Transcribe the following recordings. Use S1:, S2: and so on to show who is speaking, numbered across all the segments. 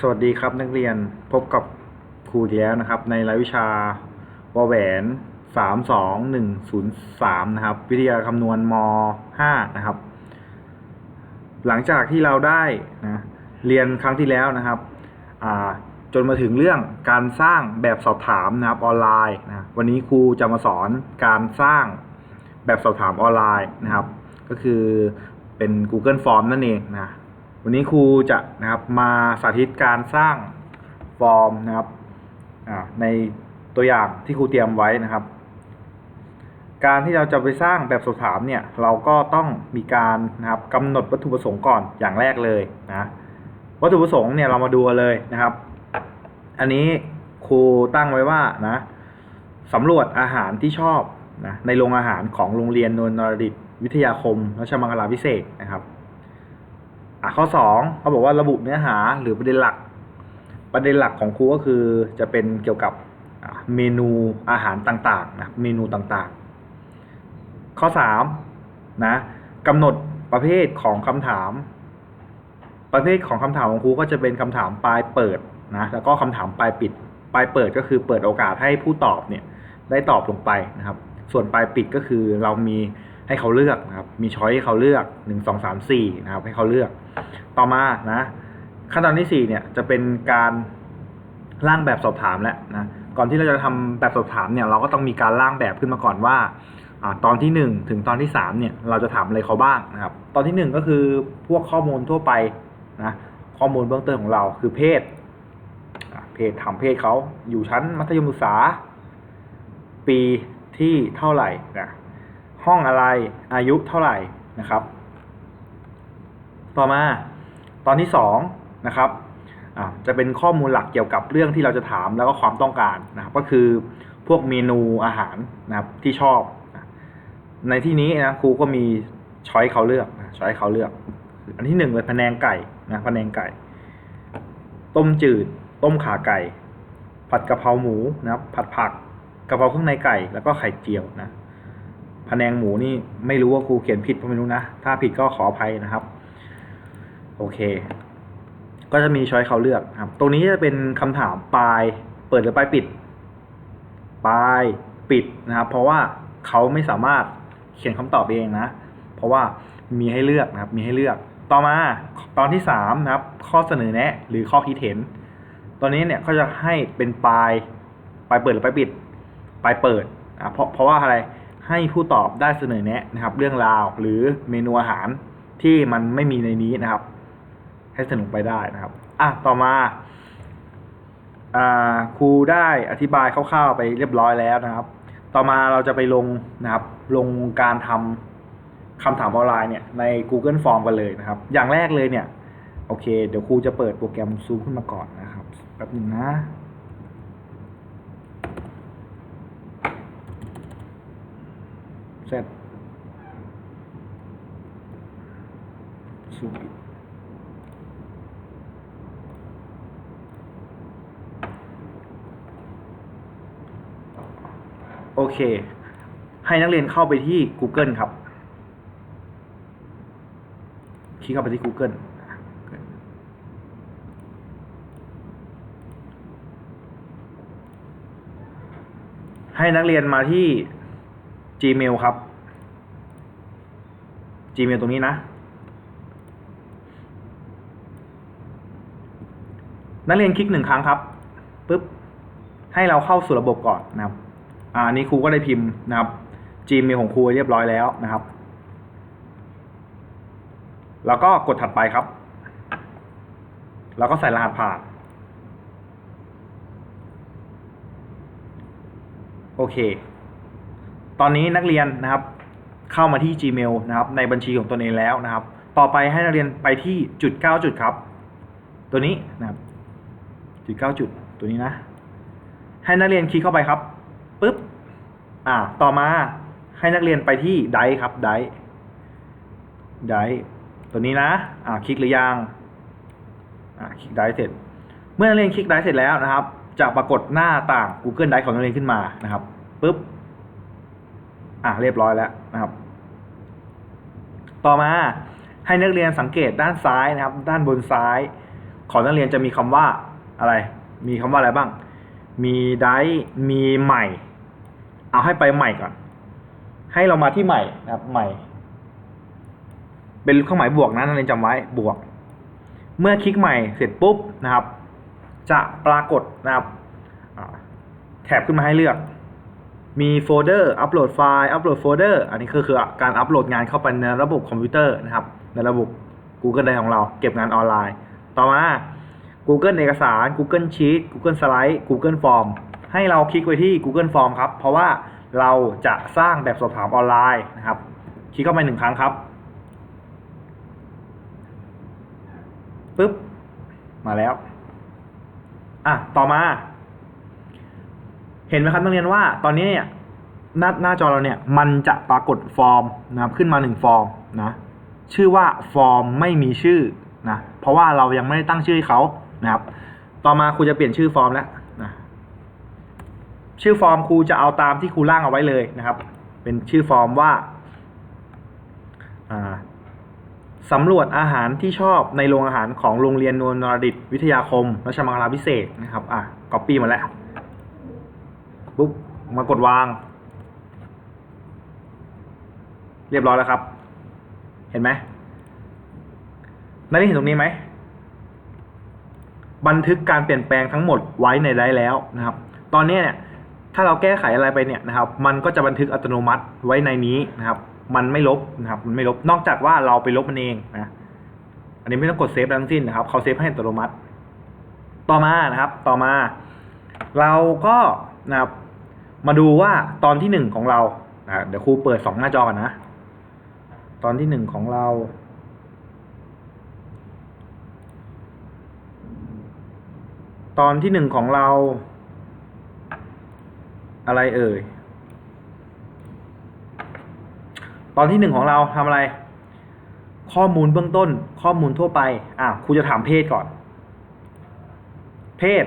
S1: สวัสดีครับนักเรียนพบกับครูอีกแล้วนะครับ ในรายวิชาวแหวนสามสองหนึ่งศูนย์สามนะครับ วิทยาคำนวณมห้านะครับ หลังจากที่เราได้นะเรียนครั้งที่แล้วนะครับอ่าจนมาถึงเรื่องการสร้างแบบสอบถามนะครับออนไลน์นะวันนี้ครูจะมาสอนการสร้างแบบสอบถามออนไลน์นะครับ ก็คือเป็น Google Form นั่นเองนะ วันนี้ครูจะนะครับมาสาธิตการสร้างฟอร์มนะครับในตัวอย่างที่ครูเตรียมไว้นะครับ การที่เราจะไปสร้างแบบสอบถามเนี่ยเราก็ต้องมีการนะครับกำหนดวัตถุประสงค์ก่อนอย่างแรกเลยนะวัตถุประสงค์เนี่ยเรามาดูเลยนะครับ อันนี้ครูตั้งไว้ว่านะสำรวจอาหารที่ชอบนะในโรงอาหารของโรงเรียนนวลนรดิตวิทยาคมรัชมังคลาพิเศษนะครับ อะข้อสองเขาบอกว่าระบุเนื้อหาหรือประเด็นหลัก ประเด็นหลักของครูก็คือจะเป็นเกี่ยวกับเมนูอาหารต่างๆนะเมนูต่างๆ ข้อสามนะกำหนดประเภทของคำถาม ประเภทของคำถามของครูก็จะเป็นคำถามปลายเปิดนะแล้วก็คำถามปลายปิด ปลายเปิดก็คือเปิดโอกาสให้ผู้ตอบเนี่ยได้ตอบลงไปนะครับ ส่วนปลายปิดก็คือเรามี ให้เขาเลือกนะครับ มีช้อยให้เขาเลือกหนึ่งสองสามสี่นะครับ ให้เขาเลือก ต่อมานะ ขั้นตอนที่สี่เนี่ยจะเป็นการร่างแบบสอบถามแล้วนะก่อนที่เราจะทำแบบสอบถามเนี่ย เราก็ต้องมีการร่างแบบขึ้นมาก่อนว่าอตอนที่หนึ่งถึงตอนที่สามเนี่ยเราจะถามอะไรเขาบ้างนะครับ ตอนที่หนึ่งก็คือพวกข้อมูลทั่วไปนะข้อมูลเบื้องต้นของเราคือเพศเพศถามเพศเขาอยู่ชั้นมัธยมศึกษา ปีที่เท่าไหร่นะ ห้องอะไรอายุเท่าไหร่นะครับ ต่อมาตอนที่สองนะครับจะเป็นข้อมูลหลักเกี่ยวกับเรื่องที่เราจะถามแล้วก็ความต้องการนะครับก็คือพวกเมนูอาหารนะครับที่ชอบ ในที่นี้นะครูก็มีช้อยเขาเลือกช้อยเขาเลือก อันที่หนึ่งเลยพะแนงไก่นะพะแนงไก่ ต้มจืด ต้มขาไก่ ผัดกะเพราหมูนะครับผัดผักกะเพราเครื่องในไก่ แล้วก็ไข่เจียวนะ พะแนงหมูนี่ไม่รู้ว่าครูเขียนผิดก็ไม่รู้นะ ถ้าผิดก็ขออภัยนะครับ โอเค ก็จะมีช้อยเขาเลือกครับ ตรงนี้จะเป็นคำถามปลาย เปิดหรือปลายปิด ปลายปิดนะครับ เพราะว่าเขาไม่สามารถเขียนคำตอบเองนะ เพราะว่ามีให้เลือกนะครับ มีให้เลือก ต่อมาตอนที่สามนะครับ ข้อเสนอแนะ หรือข้อคิดเห็น ตอนนี้เนี่ยเขาจะให้เป็นปลาย ปลายเปิดหรือปลายปิด ปลายเปิดอะเพราะเพราะว่าอะไร ให้ผู้ตอบได้เสนอแนะนะครับ เรื่องราวหรือเมนูอาหารที่มันไม่มีในนี้นะครับ ให้สนุกไปได้นะครับ อะต่อมาอ่าครูได้อธิบายคร่าวๆไปเรียบร้อยแล้วนะครับ ต่อมาเราจะไปลงนะครับ ลงการทำคำถามออนไลน์เนี่ยใน Google Form กันเลยนะครับ อย่างแรกเลยเนี่ย โอเค เดี๋ยวครูจะเปิดโปรแกรมซูมขึ้นมาก่อนนะครับแป๊บนึงนะ เสร็จซูมปิดโอเค ให้นักเรียนเข้าไปที่ Google ครับ คลิกเข้าไปที่ Google ให้นักเรียนมาที่ Gmail ครับ Gmail ตรงนี้นะ นักเรียนคลิกหนึ่งครั้งครับปุ๊บให้เราเข้าสู่ระบบก่อนนะครับ อ่านี้ครูก็ได้พิมพ์นะครับ Gmail ของครูเรียบร้อยแล้วนะครับ แล้วก็กดถัดไปครับ แล้วก็ใส่รหัสผ่านโอเค ตอนนี้นักเรียนนะครับเข้ามาที่ Gmail นะครับในบัญชีของตนเองแล้วนะครับ ต่อไปให้นักเรียนไปที่จุดเก้าจุดครับ ตัวนี้นะครับจุดเก้าจุดตัวนี้นะ ให้นักเรียนคลิกเข้าไปครับปุ๊บอ่าต่อมาให้นักเรียนไปที่ไดครับไดไดตัวนี้นะอ่าคลิกหรือยังอ่าคลิกไดเสร็จ เมื่อนักเรียนคลิกไดเสร็จแล้วนะครับ จะปรากฏหน้าต่าง Google Drive ของนักเรียนขึ้นมานะครับปุ๊บ อ่าเรียบร้อยแล้วนะครับ ต่อมาให้นักเรียนสังเกตด้านซ้ายนะครับ ด้านบนซ้าย ของนักเรียนจะมีคำว่าอะไร มีคำว่าอะไรบ้าง มีได้มีใหม่ เอาให้ไปใหม่ก่อน ให้เรามาที่ใหม่นะครับใหม่ เป็นเครื่องหมายบวกนะนักเรียนจำไว้บวก เมื่อคลิกใหม่เสร็จปุ๊บนะครับ จะปรากฏนะครับแถบขึ้นมาให้เลือก มีโฟลเดอร์อัปโหลดไฟล์อัปโหลดโฟลเดอร์อันนี้คือคือการอัปโหลดงานเข้าไปในระบบคอมพิวเตอร์นะครับ ในระบบ Google Drive ของเราเก็บงานออนไลน์ ต่อมา Google เอกสาร Google Sheet Google Slide Google Form ให้เราคลิกไปที่ Google Form ครับ เพราะว่าเราจะสร้างแบบสอบถามออนไลน์นะครับ คลิกเข้าไปหนึ่งครั้งครับปึ๊บมาแล้ว อะ ต่อมา เห็นไหมครับนักเรียนว่าตอนนี้เนี่ยหน้าหน้าจอเราเนี่ยมันจะปรากฏฟอร์มนะครับขึ้นมาหนึ่งฟอร์มนะชื่อว่าฟอร์มไม่มีชื่อนะเพราะว่าเรายังไม่ได้ตั้งชื่อให้เขานะครับต่อมาครูจะเปลี่ยนชื่อฟอร์มแล้วนะชื่อฟอร์มครูจะเอาตามที่ครูร่างเอาไว้เลยนะครับ เป็นชื่อฟอร์มว่าสำรวจอาหารที่ชอบในโรงอาหารของโรงเรียนนวลนรดิตวิทยาคมรัชมังคลาพิเศษนะครับอะก๊อปปี้มาแล้ว ปุ๊บมากดวาง เรียบร้อยแล้วครับ เห็นไหมนักเรียนเห็นตรงนี้ไหม บันทึกการเปลี่ยนแปลงทั้งหมดไว้ในไดร์แล้วนะครับ ตอนนี้เนี่ย ถ้าเราแก้ไขอะไรไปเนี่ยนะครับ มันก็จะบันทึกอัตโนมัติไว้ในนี้นะครับ มันไม่ลบนะครับ มันไม่ลบ นอกจากว่าเราไปลบมันเองนะ อันนี้ไม่ต้องกดเซฟทั้งสิ้นนะครับ เขาเซฟให้อัตโนมัติ ต่อมานะครับ ต่อมา เราก็นะครับ มาดูว่าตอนที่หนึ่งของเราเดี๋ยวครูเปิดสองหน้าจอกันนะ ตอนที่หนึ่งของเรา ตอนที่หนึ่งของเรา อะไรเอ่ย ตอนที่หนึ่งของเราทำอะไร ข้อมูลเบื้องต้น ข้อมูลทั่วไป อะครูจะถามเพศก่อน เพศ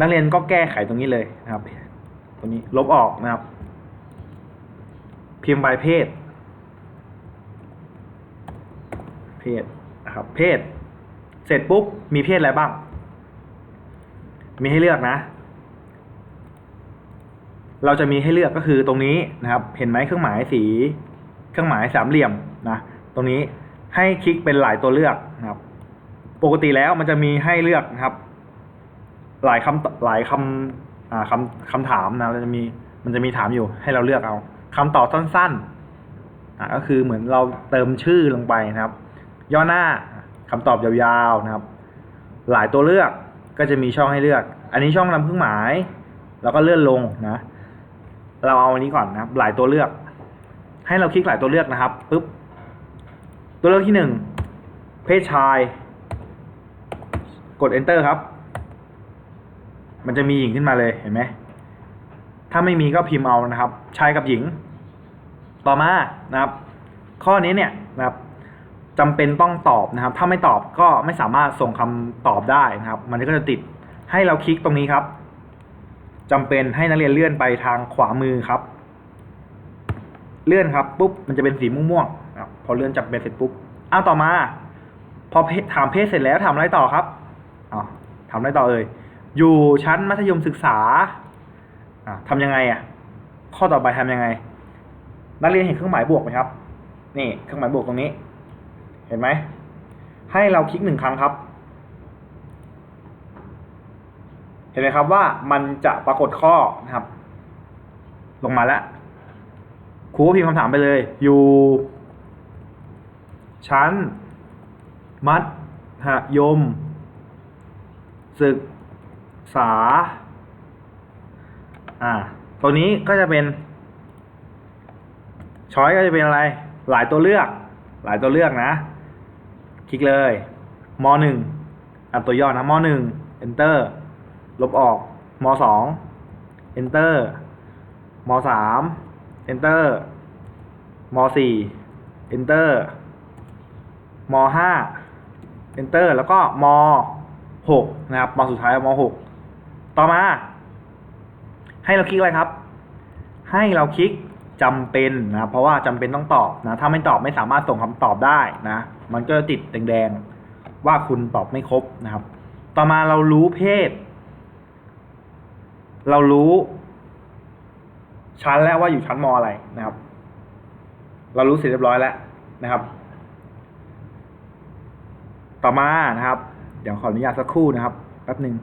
S1: นักเรียนก็แก้ไขตรงนี้เลยนะครับ ตรงนี้ลบออกนะครับ พิมพ์ใบเพศ เพศนะครับ เพศ เสร็จปุ๊บ มีเพศอะไรบ้าง มีให้เลือกนะ เราจะมีให้เลือกก็คือตรงนี้นะครับ เห็นไหมเครื่องหมายสี เครื่องหมายสามเหลี่ยมนะ ตรงนี้ให้คลิกเป็นหลายตัวเลือกนะครับ ปกติแล้วมันจะมีให้เลือกนะครับ หลายคำหลายคำอ่าคำคำถามนะมันจะมีมันจะมีถามอยู่ให้เราเลือกเอาคำตอบสั้นๆอ่าก็คือเหมือนเราเติมชื่อลงไปนะครับ ย่อหน้าคำตอบยาวๆนะครับ หลายตัวเลือกก็จะมีช่องให้เลือก อันนี้ช่องนำเครื่องหมาย แล้วก็เลื่อนลงนะ เราเอาอันนี้ก่อนนะครับ หลายตัวเลือก ให้เราคลิกหลายตัวเลือกนะครับปุ๊บตัวเลือกที่หนึ่งเพศชาย กด enter ครับ มันจะมีหญิงขึ้นมาเลยเห็นไหมถ้าไม่มีก็พิมพ์เอานะครับ ชายกับหญิง ต่อมานะครับ ข้อนี้เนี่ยนะครับจำเป็นต้องตอบนะครับ ถ้าไม่ตอบก็ไม่สามารถส่งคำตอบได้นะครับ มันก็จะติดให้เราคลิกตรงนี้ครับจำเป็นให้นักเรียนเลื่อนไปทางขวามือครับ เลื่อนครับปุ๊บมันจะเป็นสีม่วงๆนะครับพอเลื่อนจำเป็นเสร็จปุ๊บอ้าวต่อมา พอถามเพศเสร็จแล้วทำอะไรต่อครับอ๋อทำอะไรต่อเอ่ย อยู่ชั้นมัธยมศึกษาทำยังไงอะ ข้อต่อไปทำยังไง นักเรียนเห็นเครื่องหมายบวกไหมครับ นี่เครื่องหมายบวกตรงนี้ เห็นไหม ให้เราคลิกหนึ่งครั้งครับ เห็นไหมครับว่ามันจะปรากฏข้อนะครับ ลงมาแล้วครูก็พิมพ์คำถามไปเลย อยู่ ชั้น มัธยมศึก ษา อ่า ตัวนี้ก็จะเป็น ช้อยก็จะเป็นอะไร หลายตัวเลือก หลายตัวเลือกนะ คลิกเลยมหนึ่งอะตัวย่อนะมหนึ่ง enter ลบออกมสอง enter มสาม enter มสี่ enter มห้า enter แล้วก็มหกนะครับมสุดท้ายมหก ต่อมา ให้เราคลิกอะไรครับ ให้เราคลิกจำเป็นนะเพราะว่าจำเป็นต้องตอบนะถ้าไม่ตอบไม่สามารถส่งคำตอบได้นะ มันก็จะติดแดงๆว่าคุณตอบไม่ครบนะครับ ต่อมาเรารู้เพศ เรารู้ชั้นแล้วว่าอยู่ชั้นมอะไรนะครับ เรารู้เสร็จเรียบร้อยแล้วนะครับ ต่อมานะครับ เดี๋ยวขออนุญาตสักครู่นะครับแป๊บหนึ่ง